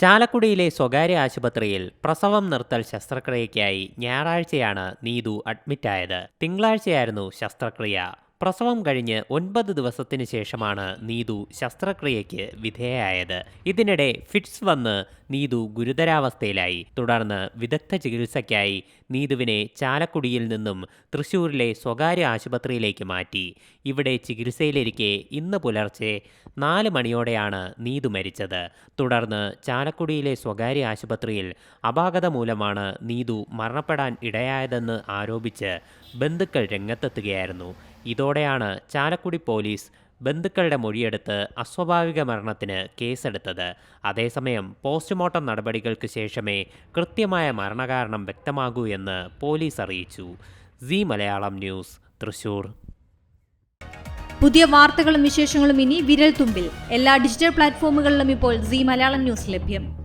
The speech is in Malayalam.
ചാലക്കുടിയിലെ സ്വകാര്യ ആശുപത്രിയിൽ പ്രസവം നിർത്തൽ ശസ്ത്രക്രിയയ്ക്കായി ഞായറാഴ്ചയാണ് നീതു അഡ്മിറ്റായത്. തിങ്കളാഴ്ചയായിരുന്നു ശസ്ത്രക്രിയ. പ്രസവം കഴിഞ്ഞ് ഒൻപത് ദിവസത്തിന് ശേഷമാണ് നീതു ശസ്ത്രക്രിയയ്ക്ക് വിധേയായത് ഇതിനിടെ ഫിറ്റ്സ് വന്ന് നീതു ഗുരുതരാവസ്ഥയിലായി. തുടർന്ന് വിദഗ്ധ ചികിത്സയ്ക്കായി നീതുവിനെ ചാലക്കുടിയിൽ നിന്നും തൃശൂരിലെ സ്വകാര്യ ആശുപത്രിയിലേക്ക് മാറ്റി. ഇവിടെ ചികിത്സയിലിരിക്കെ ഇന്ന് പുലർച്ചെ നാല് മണിയോടെയാണ് നീതു മരിച്ചത്. തുടർന്ന് ചാലക്കുടിയിലെ സ്വകാര്യ ആശുപത്രിയിൽ അപാകത മൂലമാണ് നീതു മരണപ്പെടാൻ ഇടയായതെന്ന് ആരോപിച്ച് ബന്ധുക്കൾ രംഗത്തെത്തുകയായിരുന്നു. ഇതോടെയാണ് ചാലക്കുടി പോലീസ് ബന്ധുക്കളുടെ മൊഴിയെടുത്ത് അസ്വാഭാവിക മരണത്തിന് കേസെടുത്തത്. അതേസമയം പോസ്റ്റ്മോർട്ടം നടപടികൾക്ക് ശേഷമേ കൃത്യമായ മരണകാരണം വ്യക്തമാകൂ എന്ന് പോലീസ് അറിയിച്ചു. C Malayalam news Thrissur. പുതിയ വാർത്തകളും വിശേഷങ്ങളും ഇനി വിരൽ തുമ്പിൽ എല്ലാ ഡിജിറ്റൽ പ്ലാറ്റ്ഫോമുകളിലും ഇപ്പോൾ സി മലയാളം ന്യൂസ് ലഭ്യം.